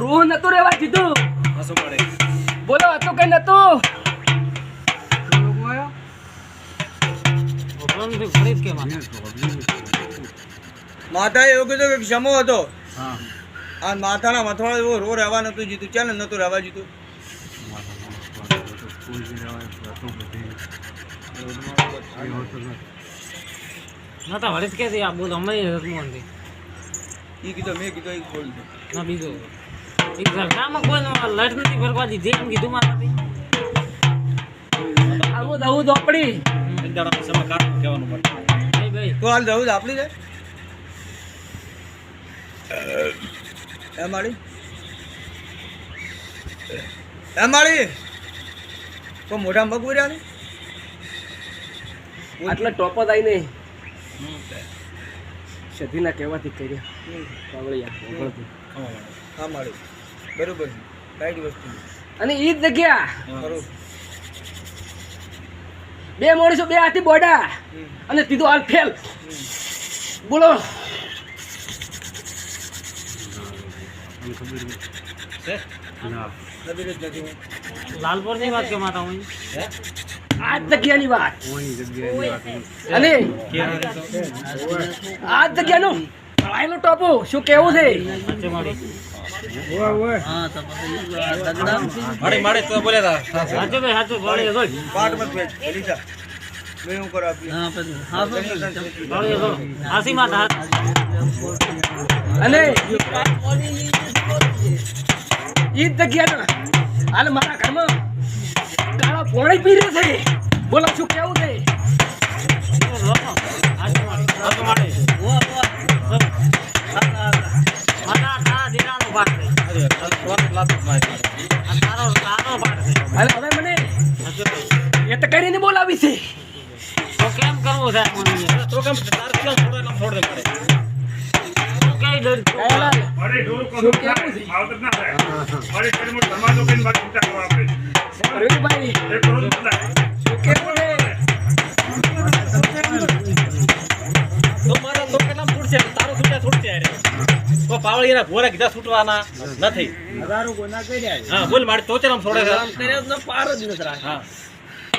રૂહ નતું રેવા દીધું. હસો પડે બોલો હતું કઈ નતું? ભગવાનથી ખરીદ કે માં માતાએ એવું કીધું કે ક્ષમો હતો. હા. આ માથાના મથવાળા એવો રો રહેવા નતું જીતું. ચાલે નતું રહેવા જીતું? ના તો હરીશ કે આ બોલ અમે ઈ કીધું મેં કીધો એ બોલ ના બીજો. એક કોઈ લટ નથી ફરવા દીધી. એમ કીધું મારાથી આવું દવું દોપડી કહેવાનું પડે તો હાલ જવું આપડી છે. એ માળી એ માળી કોઈ મોઢા મગ ઉર્યા ને આટલા ટોપ જ આવીને સધીના કહેવાથી કર્યા. કાવળિયા. હા માળી બરોબર છે. રાઈટ વસ્તુ અને એ જ જગ્યા. બે માણસો બે હાથી બોડા. અને તીધું હાલ ફેલ. બોલો. લાલપુરની. વાત કે માતા હું. હે? આ જગ્યાની વાત. અને આ જગ્યાનો જગ્યાનું ટોપો ટોપું શું કેવું છે? અને ઈ જ હાલ મારા ઘરમાં કાળા પોણી પીરે છે. બોલો શું કેવું છે? એ તો કરીને બોલાવી છે. તો કેમ કરવું છે? તો કેમ છોડે શું કેવું છે. શું કેવું પાવળીના ભોરા કીધા છૂટવાના નથી. હા બોલ મારે તો ચરમ છોડે છે હા.